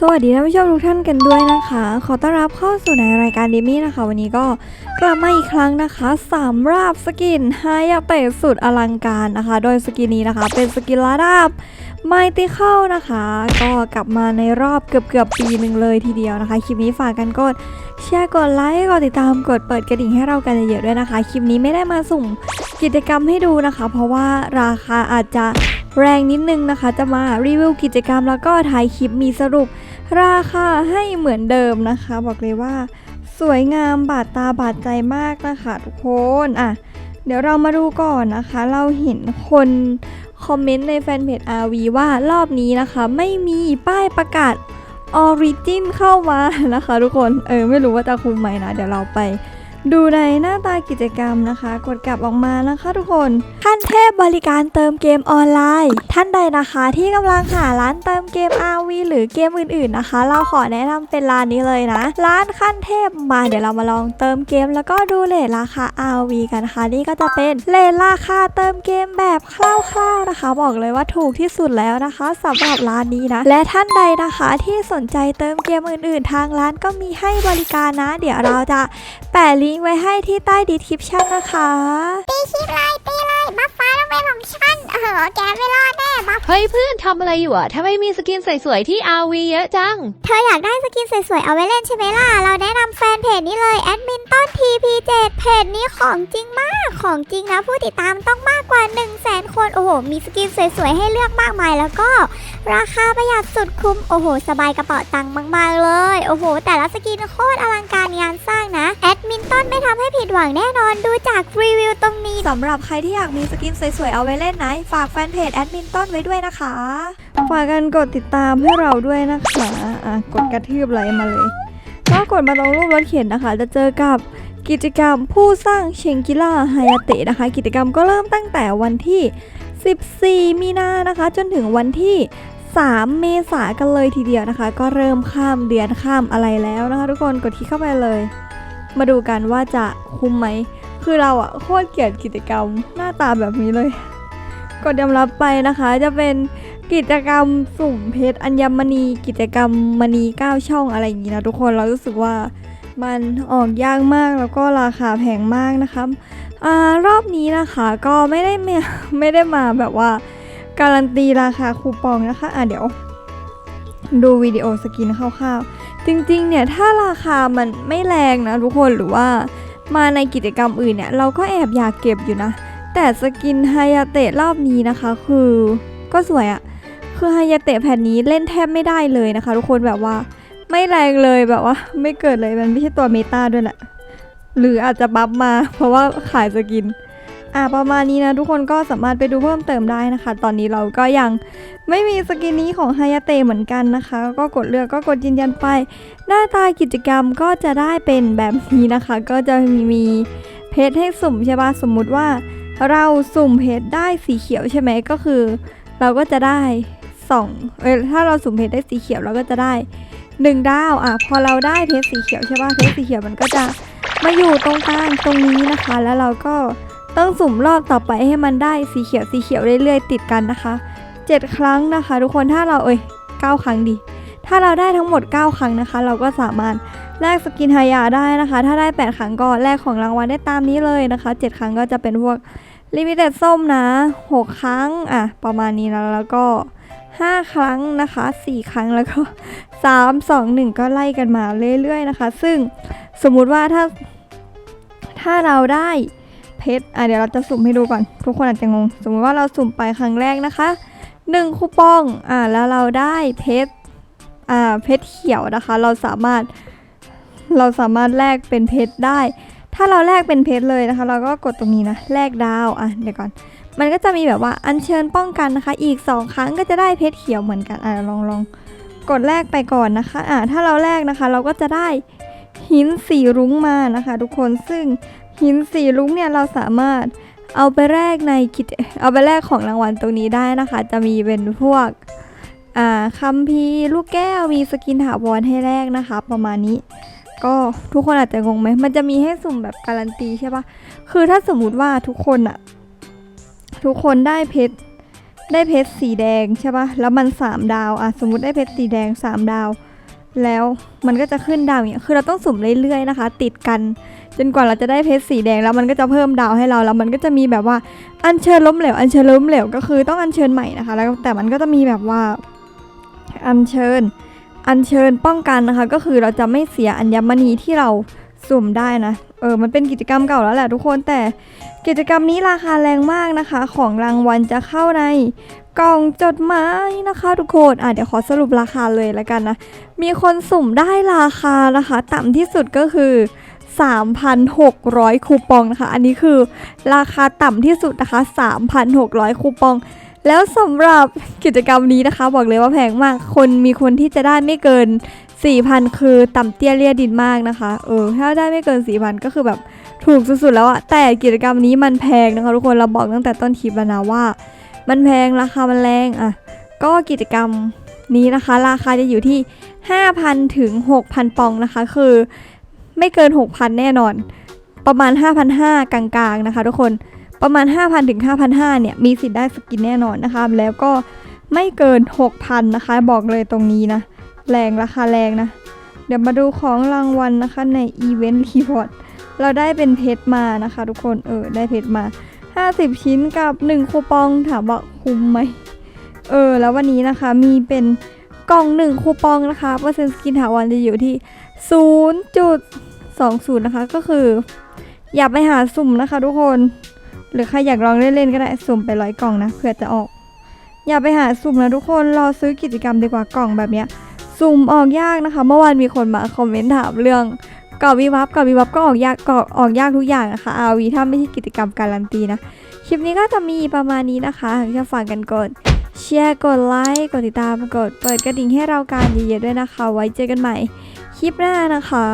สวัสดีท่านผู้ชมทุกท่านกันด้วยนะคะ ขอต้อนรับเข้าสู่ในรายการดิมี่นะคะ วันนี้ก็กลับมาอีกครั้งนะคะสำหรับสกินไฮยาเตะสุดอลังการนะคะ โดยสกินนี้นะคะ เป็นสกินระดับไมติเข้านะคะ ก็กลับมาในรอบเกือบเกือบๆปีหนึ่งเลยทีเดียวนะคะ คลิปนี้ฝากกันกดแชร์กดไลค์กดติดตามกดเปิดกระดิ่งให้เรากันเยอะๆด้วยนะคะ คลิปนี้ไม่ได้มาสุ่ม กิจกรรมให้ดูนะคะ เพราะว่าราคาอาจจะแรงนิดนึงนะคะ จะมารีวิวกิจกรรมแล้วก็ถ่ายคลิปมีสรุป ราคาให้เหมือนเดิมนะคะ บอกเลยว่า สวยงามบาดตาบาดใจมากนะคะ ทุกคนอะเดี๋ยวเรามาดูก่อนนะคะ เราเห็นคนคอมเมนต์ในแฟนเพจ RV ว่ารอบนี้นะคะ ไม่มีป้ายประกาศออริจินเข้ามานะคะ ทุกคนเออไม่รู้ว่าจะคุมไหมนะ เดี๋ยวเราไป ดูในหน้าตากิจกรรมนะคะ กดกลับออกมานะคะทุกคน ขั้นเทพบริการเติมเกมออนไลน์ ท่านใดนะคะที่กำลังหาร้านเติมเกม RV หรือเกมอื่นๆนะคะ เราขอแนะนำเป็นร้านนี้เลยนะ ร้านขั้นเทพมาเดี๋ยวเรามาลองเติมเกม แล้วก็ดูเลทราคา RV กันนะคะนี่ก็จะเป็นเลทราคาเติมเกมแบบคร่าวๆนะคะ บอกเลยว่าถูกที่สุดแล้วนะคะสำหรับร้านนี้นะ และท่านใดนะคะที่สนใจเติมเกมอื่น ๆ ทางร้านก็มีให้บริการนะ เดี๋ยวเราจะ แปะลิงก์ไว้ให้ที่ใต้ดีคริปชั่นนะคะตีคลิปเลยตีเลยบัฟฟ้าต้องเป็นของฉันเออแกไม่รอดแน่บัฟเฮ้ยเพื่อนทำอะไรอยู่อะทำไมมีสกินสวยๆที่ RV เยอะจัง เธออยากได้สกินสวยๆ เอาไว้เล่นใช่ไหมล่ะ เราแนะนำแฟนเพจนี้เลยแอดมินต้น TP7 เพจนี้ของจริงมาก ของจริงนะผู้ติดตามต้องมากกว่า 1 0 0 0 0แสนคน โอ้โห มีสกินสวยๆ ให้เลือกมากมายแล้วก็ ราคาประหยัดสุดคุ้ม โอ้โห สบายกระเป๋าตังค์มาก ๆ เลย โอ้โห แต่ละสกินโคตรอลังการงานสร้างนะ แอดมินต้นไม่ทำให้ผิดหวังแน่นอนดูจากรีวิวตรงนี้สำหรับใครที่อยากมีสกินสวย ๆ เอาไว้เล่นนะ ฝากแฟนเพจแอดมินต้นไว้ด้วยนะคะ ฝากกันกดติดตามให้เราด้วยนะคะอะกดกระทืบไลค์มาเลย ก็กดมาตรงรูปรถเข็นนะคะ จะเจอกับกิจกรรมผู้สร้างเชงกิล่าไฮยาเตะนะคะ กิจกรรมก็เริ่มตั้งแต่วันที่ 14 มีนานะคะ จนถึงวันที่ 3 เมษากันเลยทีเดียวนะคะ ก็เริ่มข้ามเดือนข้ามอะไรแล้วนะคะ ทุกคนกดที่เข้าไปเลย มาดูกันว่าจะคุ้มไหม คือเราอะโคตรเกลียดกิจกรรมหน้าตาแบบนี้เลย กดยอมรับไปนะคะจะเป็นกิจกรรมสุ่มเพชรอัญมณีกิจกรรมมณีเก้าช่องอะไรอย่างนี้นะทุกคนเรารู้สึกว่ามันออกยากมากแล้วก็ราคาแพงมากนะคะอ่ารอบนี้นะคะก็ไม่ได้ไม่ได้มาแบบว่า การันตีราคาคูปองนะคะอะเดี๋ยว ดูวิดีโอสกินคร่าวๆ จริงๆ เนี่ยถ้าราคามันไม่แรงนะทุกคนหรือว่ามาในกิจกรรมอื่นเนี่ย เราก็แอบอยากเก็บอยู่นะ แต่สกินไฮยาเตะรอบนี้นะคะ คือก็สวยอะคือไฮยาเตะแผ่นนี้เล่นแทบไม่ได้เลยนะคะ ทุกคนแบบว่าไม่แรงเลยแบบว่า ไม่เกิดเลยมันไม่ใช่ตัวเมตาด้วยแหละหรืออาจจะบัฟมา เพราะว่าขายสกิน อะประมาณนี้นะทุกคนก็สามารถไปดูเพิ่มเติมได้นะคะ ตอนนี้เราก็ยังไม่มีสกินนี้ของไฮยาเตะเหมือนกันนะคะ ก็กดเลือกก็กดยืนยันไป หน้าตากิจกรรมก็จะได้เป็นแบบนี้นะคะ ก็จะมีมีเพชรให้สุ่มใช่ปะสมมุติว่าเราสุ่มเพชรได้สีเขียวใช่ไหมก็คือ เราก็จะได้สองเออถ้าเราสุ่มเพชรได้สีเขียวเราก็จะได้หนึ่งดาวอะพอเราได้เพชรสีเขียวใช่ปะเพชรสีเขียวมันก็จะมาอยู่ตรงกลางตรงนี้นะคะ แล้วเราก็ ต้องสุ่มรอบต่อไปให้มันได้สีเขียวสีเขียวเรื่อยๆ ติดกันนะคะเจ็ดครั้งนะคะ ทุกคนถ้าเราเอ้ยเก้าครั้งดิถ้าเราได้ทั้งหมด 9 ครั้งนะคะ เราก็สามารถแลกสกินไฮยาได้นะคะ ถ้าได้ 8 ครั้งก็แลกของรางวัลได้ตามนี้เลยนะคะ 7 ครั้งก็จะเป็นพวกลิมิเต็ดส้มนะ 6 ครั้งอะประมาณนี้นะแล้วก็ 5 ครั้งนะคะ 4 ครั้งแล้วก็ 3 2 1 ก็ไล่กันมาเรื่อยๆนะคะ ซึ่งสมมุติว่าถ้าถ้าเราได้ เพชรอะเดี๋ยวเราจะสุ่มให้ดูก่อน ทุกคนอาจจะงง สมมติว่าเราสุ่มไปครั้งแรกนะคะ1คูปองอะแล้วเราได้เพชรอ่าเพชรเขียวนะคะ เราสามารถเราสามารถแลกเป็นเพชรได้ ถ้าเราแลกเป็นเพชรเลยนะคะ เราก็กดตรงนี้นะแลกดาวอะเดี๋ยวก่อน มันก็จะมีแบบว่าอัญเชิญป้องกันนะคะ อีก 2 ครั้งก็จะได้เพชรเขียวเหมือนกันอะลองลองกดแลกไปก่อนนะคะอะถ้าเราแลกนะคะ เราก็จะได้หินสีรุ้งมานะคะ ทุกคนซึ่ง หินสีรุ้งเนี่ยเราสามารถเอาไปแลกในกิจเอาไปแลกของรางวัลตรงนี้ได้นะคะ จะมีเป็นพวกคัมภีลูกแก้วมีสกินถาวรให้แลกนะคะ ประมาณนี้ ก็ทุกคนอาจจะงงไหมมันจะมีให้สุ่มแบบการันตีใช่ปะคือถ้าสมมุติว่าทุกคนอะทุกคนได้เพชรได้เพชรสีแดงใช่ปะแล้วมันสามดาวอะสมมติได้เพชรสีแดงสามดาว แล้วมันก็จะขึ้นดาวอย่างเงี้ยคือเราต้องสุ่มเรื่อยๆนะคะ ติดกัน จนกว่าเราจะได้เพชรสีแดงแล้วมันก็จะเพิ่มดาวให้เราแล้วมันก็จะมีแบบว่าอัญเชิญล้มเหลวอัญเชิญล้มเหลวก็คือต้องอัญเชิญใหม่นะคะ แล้วแต่มันก็จะมีแบบว่าอัญเชิญ อัญเชิญป้องกันนะคะ ก็คือเราจะไม่เสียอัญมณีที่เราสุ่มได้นะเออมันเป็นกิจกรรมเก่าแล้วแหละทุกคนแต่กิจกรรมนี้ราคาแรงมากนะคะ ของรางวัลจะเข้าใน กล่องจดหมายนะคะทุกคนอะเดี๋ยวขอสรุปราคาเลยแล้วกันนะ มีคนสุ่มได้ราคานะคะ ต่ำที่สุดก็คือ 3,600 คูปองนะคะ อันนี้คือราคาต่ำที่สุดนะคะ 3,600 คูปอง แล้วสำหรับกิจกรรมนี้นะคะ บอกเลยว่าแพงมาก คนมีคนที่จะได้ไม่เกิน 4,000 คือต่ำเตี้ยเลียดินมากนะคะ เออ ถ้าได้ไม่เกิน 4,000 ก็คือแบบถูกสุดๆแล้วอะแต่กิจกรรมนี้มันแพงนะคะ ทุกคนเราบอกตั้งแต่ต้นคลิปแล้วนะว่า มันแพงราคามันแรงอะก็กิจกรรมนี้นะคะ ราคาจะอยู่ที่ 5,000 ถึง 6,000 ปองนะคะ คือไม่เกิน 6,000 แน่นอน ประมาณ 5,500 กลางๆนะคะ ทุกคนประมาณ 5,000 ถึง 5,500 เนี่ย มีสิทธิ์ได้สกินแน่นอนนะคะ แล้วก็ไม่เกิน 6,000 นะคะ บอกเลยตรงนี้นะ แรงราคาแรงนะ เดี๋ยวมาดูของรางวัลนะคะในอีเวนต์รีพอร์ตเราได้เป็นเพชรมานะคะ ทุกคน เออ ได้เพชรมา 50 ชิ้นกับ 1 คูปองถามว่าคุ้มไหม เออ แล้ววันนี้นะคะมีเป็นกล่อง 1 คูปองนะคะเปอร์เซ็นต์สกินถาวรจะอยู่ที่ 0.20 นะคะ ก็คือ อย่าไปหาสุ่มนะคะทุกคน หรือใครอยากลองเล่นๆก็ได้สุ่มไปร้อยกล่องนะเผื่อจะออก อย่าไปหาสุ่มนะทุกคนรอซื้อกิจกรรมดีกว่ากล่องแบบเนี้ยสุ่มออกยากนะคะ เมื่อวานมีคนมาคอมเมนต์ถามเรื่อง กรอบวิวับกรอบวิวับก็ออกยากกรอบออกยากทุกอย่างนะคะอาวีถ้าไม่ใช่กิจกรรมการันตีนะ คลิปนี้ก็จะมีประมาณนี้นะคะหากจะฟังกันกดแชร์กดไลค์กดติดตามกดเปิดกระดิ่งให้เราการเยอะๆด้วยนะคะ ไว้เจอกันใหม่คลิปหน้านะคะ